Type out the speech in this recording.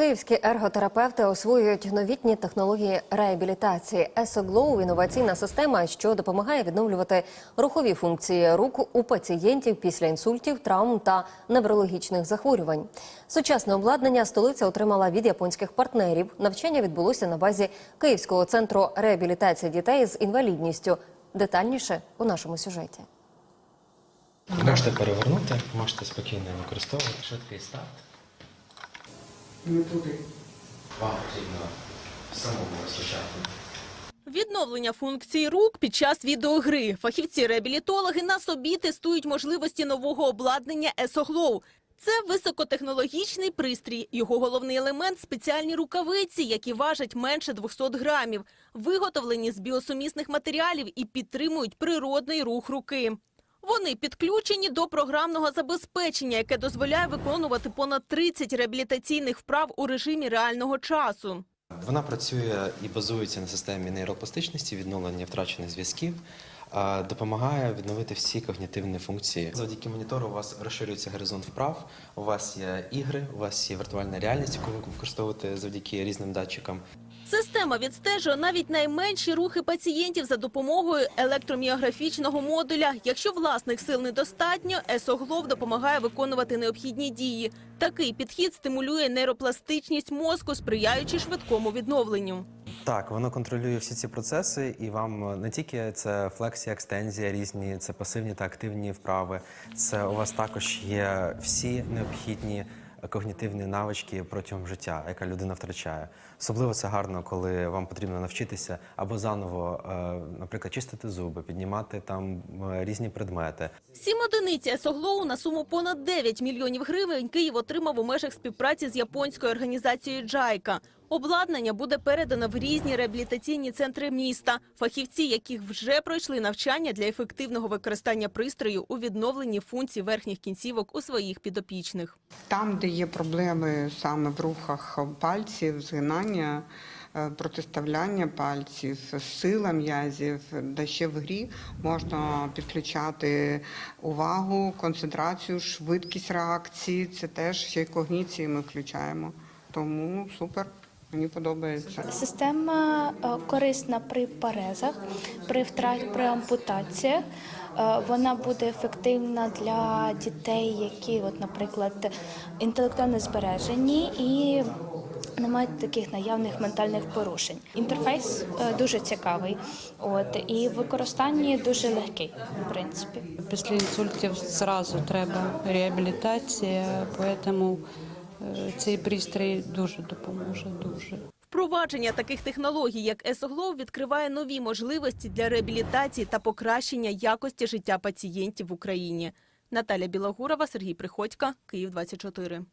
Київські ерготерапевти освоюють новітні технології реабілітації. Есоглоу – інноваційна система, що допомагає відновлювати рухові функції рук у пацієнтів після інсультів, травм та неврологічних захворювань. Сучасне обладнання столиця отримала від японських партнерів. Навчання відбулося на базі Київського центру реабілітації дітей з інвалідністю. Детальніше у нашому сюжеті. Можете перевернути, можете спокійно використовувати. Швидкий старт. Не туди. Вам потрібно самому розпочати. Відновлення функцій рук під час відеогри. Фахівці-реабілітологи на собі тестують можливості нового обладнання ESOGLOW. Це високотехнологічний пристрій. Його головний елемент – спеціальні рукавиці, які важать менше 200 грамів, виготовлені з біосумісних матеріалів і підтримують природний рух руки. Вони підключені до програмного забезпечення, яке дозволяє виконувати понад 30 реабілітаційних вправ у режимі реального часу. Вона працює і базується на системі нейропластичності, відновлення втрачених зв'язків, допомагає відновити всі когнітивні функції. Завдяки монітору у вас розширюється горизонт вправ, у вас є ігри, у вас є віртуальна реальність, яку ви використовуєте завдяки різним датчикам. Система відстежує навіть найменші рухи пацієнтів за допомогою електроміографічного модуля. Якщо власних сил недостатньо, есоглов допомагає виконувати необхідні дії. Такий підхід стимулює нейропластичність мозку, сприяючи швидкому відновленню. Так, воно контролює всі ці процеси, і вам не тільки це флексія, екстензія різні, це пасивні та активні вправи. Це у вас також є всі необхідні когнітивні навички протягом життя, яка людина втрачає. Особливо це гарно, коли вам потрібно навчитися або заново, е, наприклад, чистити зуби, піднімати там е, різні предмети. Сім одиниць есоглоу на суму понад 9 мільйонів гривень Київ отримав у межах співпраці з японською організацією «Джайка». Обладнання буде передано в різні реабілітаційні центри міста, фахівці яких вже пройшли навчання для ефективного використання пристрою у відновленні функцій верхніх кінцівок у своїх підопічних. Там, де є проблеми саме в рухах пальців, згинання, е, протиставляння пальців, сила м'язів, де ще в грі можна підключати увагу, концентрацію, швидкість реакції. Це теж ще й когніції ми включаємо. Тому супер, мені подобається. Система е, корисна при парезах, при втраті, при ампутаціях. Е, Вона буде ефективна для дітей, які, от, наприклад, інтелектуально збережені і не мають таких наявних ментальних порушень. Інтерфейс е, дуже цікавий, от і в використанні дуже легкий, в принципі. Після інсультів зразу треба реабілітація, тому цей пристрій дуже допоможе. Дуже. Впровадження таких технологій, як есоглов, відкриває нові можливості для реабілітації та покращення якості життя пацієнтів в Україні. Наталя Білогурова, Сергій Приходько, Київ 24.